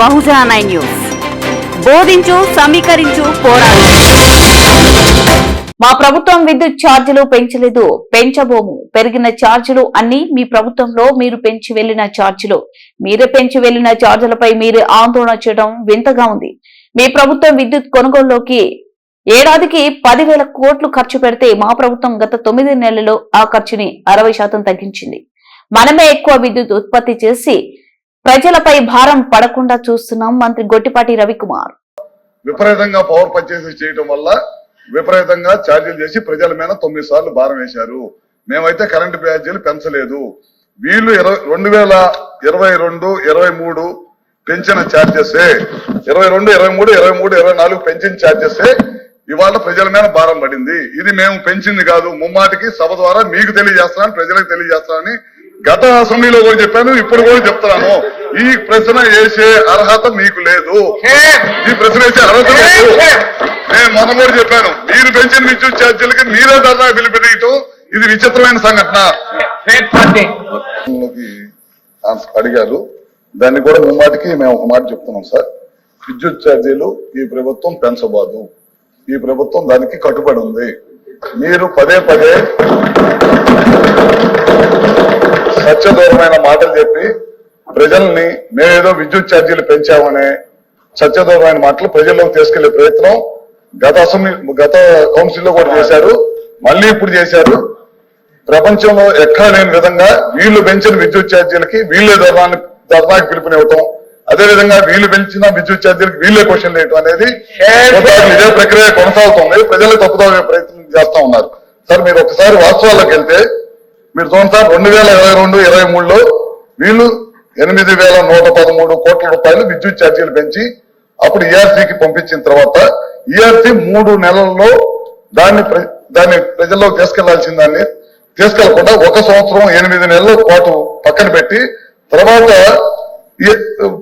బహుజన nine news. బోధించు సమీకరించు పోరాడు. మా ప్రభుత్వం విద్యుత్ ఛార్జీలు పెంచలేదు. పెంచబోము. పెరిగిన ఛార్జీలు అన్ని మీ ప్రభుత్వంలో మీరు పెంచి వెళ్ళిన ఛార్జీలు. మీరే పెంచి వెళ్ళిన ఛార్జీలపై మీరే ఆందోళన చేయడం వింతగా ఉంది. మీ ప్రభుత్వం విద్యుత్ కొనుగోలులోకి ఏడాదికి పదివేల కోట్లు ఖర్చు పెడితే మా ప్రభుత్వం గత తొమ్మిది నెలల్లో ఆ ఖర్చుని అరవై శాతం తగ్గించింది. మనమే ఎక్కువ విద్యుత్ ఉత్పత్తి చేసి ప్రజలపై భారం పడకుండా చూస్తున్నాం మంత్రి గొట్టిపాటి రవికుమార్. విపరీతంగా పవర్ పర్చేసెస్ చేయడం వల్ల విపరీతంగా ఛార్జీలు చేసి ప్రజల మీద తొమ్మిది సార్లు భారం వేశారు. మేమైతే కరెంటు ఛార్జీలు పెంచలేదు. వీళ్ళు ఇరవై రెండు వేల ఇరవై రెండు ఇరవై మూడు పెంచిన ఛార్జెస్ ఇరవై రెండు ఇరవై మూడు ఇరవై మూడు ఇరవై నాలుగు పెంచిన ఛార్జెస్ ఇవాళ ప్రజల మీద భారం పడింది. ఇది మేము పెంచింది కాదు. ముమ్మాటికి సభ ద్వారా మీకు తెలియజేస్తానని ప్రజలకు తెలియజేస్తానని గత అసెంబ్లీలో కూడా చెప్పాను ఇప్పుడు కూడా చెప్తున్నాను. ఈ ప్రశ్న వేసే అర్హత మీకు లేదు. ఈ ప్రశ్న వేసే అర్హత లేదు. నేను మొన్న కూడా చెప్పాను మీరు పెంచిన విద్యుత్ ఛార్జీలకి మీరే ధర్నా పిలిపినయటం ఇది విచిత్రమైన సంఘటన. అడిగారు. దాన్ని కూడా ముమ్మాటికి మేము ఒక మాట చెప్తున్నాం సార్. విద్యుత్ ఛార్జీలు ఈ ప్రభుత్వం పెంచబోదు. ఈ ప్రభుత్వం దానికి కట్టుబడి ఉంది. మీరు పదే పదే సత్యదూరమైన మాటలు చెప్పి ప్రజల్ని మేమేదో విద్యుత్ ఛార్జీలు పెంచామనే సత్యదూరమైన మాటలు ప్రజల్లోకి తీసుకెళ్ళే ప్రయత్నం గత అసెంబ్లీ గత కౌన్సిల్లో కూడా చేశారు. మళ్ళీ ఇప్పుడు చేశారు. ప్రపంచంలో ఎక్కడా లేని విధంగా వీళ్ళు పెంచిన విద్యుత్ ఛార్జీలకి వీళ్ళే ధర్నాన్ని ధర్నాకి పిలుపునివ్వటం అదే విధంగా వీళ్ళు పెంచిన విద్యుత్ ఛార్జీలకి వీళ్ళే క్వశ్చన్ వేయటం అనేది. ఇదే ప్రక్రియ కొనసాగుతుంది. ప్రజలు తప్పుదాగే ప్రయత్నం చేస్తా ఉన్నారు. సార్ మీరు ఒకసారి వాస్తవాల్లోకి వెళ్తే మీరు చూడండి సార్ రెండు వేల ఇరవై రెండు ఇరవై మూడులో వీళ్ళు ఎనిమిది వేల నూట పదమూడు కోట్ల రూపాయలు విద్యుత్ ఛార్జీలు పెంచి అప్పుడు ఈఆర్సీకి పంపించిన తర్వాత ఈఆర్సీ మూడు నెలల్లో దాన్ని ప్ర- దాన్ని ప్రజల్లో తీసుకెళ్ళాల్సిన దాన్ని తీసుకెళ్ళకుండా ఒక సంవత్సరం ఎనిమిది నెలలు పాటు పక్కన పెట్టి తర్వాత ఈ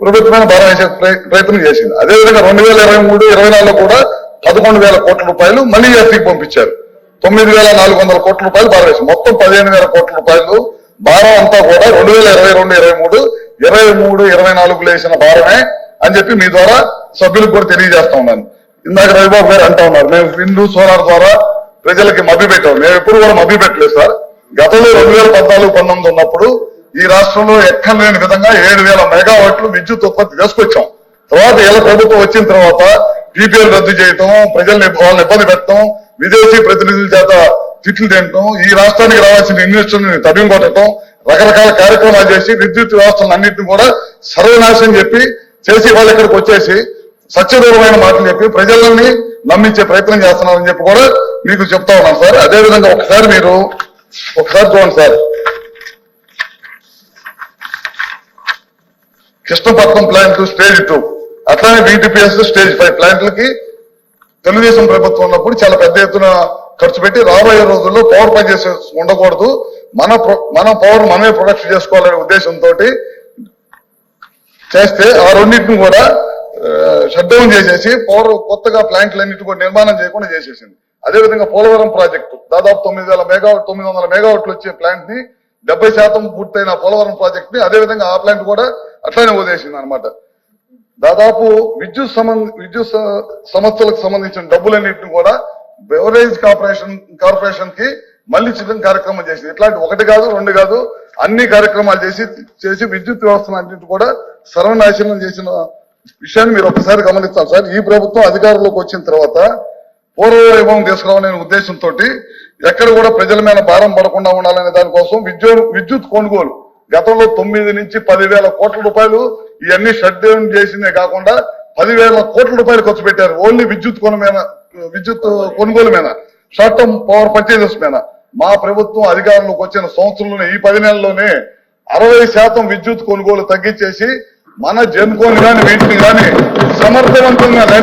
ప్రభుత్వమైన భారం వేసే ప్రయత్నం చేసింది. అదేవిధంగా రెండు వేల ఇరవై మూడు ఇరవై నాలుగులో కూడా పదకొండు వేల కోట్ల రూపాయలు మళ్ళీ ఈఆర్సీకి పంపించారు. తొమ్మిది వేల నాలుగు వందల కోట్ల రూపాయలు భారం వేసింది. మొత్తం పదిహేను వేల కోట్ల రూపాయలు భారం అంతా కూడా రెండు వేల ఇరవై రెండు ఇరవై మూడు ఇరవై మూడు ఇరవై నాలుగులో వేసిన భారమే అని చెప్పి మీ ద్వారా సభ్యులకు కూడా తెలియజేస్తా ఉన్నాను. ఇందాక రవిబాబు గారు అంటా ఉన్నారు మేము విండు సోలార్ ద్వారా ప్రజలకి మభ్య పెట్టాం మేము ఎప్పుడు కూడా మభ్య పెట్టలేదు సార్. గతంలో రెండు వేల పద్నాలుగు పంతొమ్మిది ఉన్నప్పుడు ఈ రాష్ట్రంలో ఎక్కడ లేని విధంగా ఏడు వేల మెగావాట్లు విద్యుత్ ఉత్పత్తి చేసుకొచ్చాం తర్వాత ఇలా ప్రభుత్వం వచ్చిన తర్వాత పీపీఎల్ రద్దు చేయటం ప్రజల్ని వాళ్ళని ఇబ్బంది పెట్టడం విదేశీ ప్రతినిధుల చేత తిట్లు తినటం ఈ రాష్ట్రానికి రావాల్సిన ఇన్వెస్టర్ని తరిమి కొట్టడం రకరకాల కార్యక్రమాలు చేసి విద్యుత్ వ్యవస్థలను అన్నింటిని కూడా సర్వనాశనం చెప్పి చేసి వాళ్ళు ఇక్కడికి వచ్చేసి సత్యదూరమైన మాటలు చెప్పి ప్రజలని నమ్మించే ప్రయత్నం చేస్తున్నారని చెప్పి కూడా మీకు చెప్తా ఉన్నాను సార్. అదే విధంగా ఒకసారి మీరు ఒకసారి చూడండి sir. Krishnapatnam plant stage two. అట్లానే బీటీపీఎస్ స్టేజ్ ఫైవ్ ప్లాంట్లకి తెలుగుదేశం ప్రభుత్వం ఉన్నప్పుడు చాలా పెద్ద ఎత్తున ఖర్చు పెట్టి రాబోయే రోజుల్లో పవర్ పనిచేసే ఉండకూడదు. మన మన పవర్ మనమే ప్రొడక్షన్ చేసుకోవాలనే ఉద్దేశంతో చేస్తే ఆ రెండింటిని కూడా షట్ డౌన్ చేసేసి పవర్ కొత్తగా ప్లాంట్లన్నిటి కూడా నిర్మాణం చేయకుండా చేసేసింది. అదేవిధంగా పోలవరం ప్రాజెక్టు. దాదాపు తొమ్మిది వేల మెగావాట్ తొమ్మిది వందల మెగావాట్లు వచ్చే ప్లాంట్ని డెబ్బై శాతం పూర్తయిన పోలవరం ప్రాజెక్ట్ని అదేవిధంగా ఆ ప్లాంట్ కూడా అట్లానే వదిలేసింది అనమాట దాదాపు విద్యుత్ సంబంధ విద్యుత్ సంస్థలకు సంబంధించిన డబ్బులన్నింటిని కూడా బెవరేజ్ కార్పొరేషన్ కార్పొరేషన్కి మళ్ళీ చిన్న కార్యక్రమం చేసింది. ఇట్లాంటి ఒకటి కాదు రెండు కాదు అన్ని కార్యక్రమాలు చేసి చేసి విద్యుత్ వ్యవస్థను అన్నింటి కూడా సర్వనాశనం చేసిన విషయాన్ని మీరు ఒకసారి గమనిస్తారు సార్. ఈ ప్రభుత్వం అధికారంలోకి వచ్చిన తర్వాత పూర్వవైభవం తీసుకురావాలనే ఉద్దేశంతో ఎక్కడ కూడా ప్రజల మీద భారం పడకుండా ఉండాలనే దానికోసం విద్యుత్ విద్యుత్ కొనుగోలు. గతంలో తొమ్మిది నుంచి పదివేల కోట్ల రూపాయలు ఇవన్నీ షట్ డౌన్ చేసిందే కాకుండా పదివేల కోట్ల రూపాయలు ఖర్చు పెట్టారు. ఓన్లీ విద్యుత్ కొను మీద విద్యుత్ కొనుగోలు మీద షార్ట్ టర్మ్ పవర్ పర్చేజెస్ మీద. మా ప్రభుత్వం అధికారంలోకి వచ్చిన సంవత్సరంలోనే ఈ పది నెలల్లోనే అరవై శాతం విద్యుత్ కొనుగోలు తగ్గించేసి మన జన్కోని కానీ వీటిని గాని సమర్థవంతంగా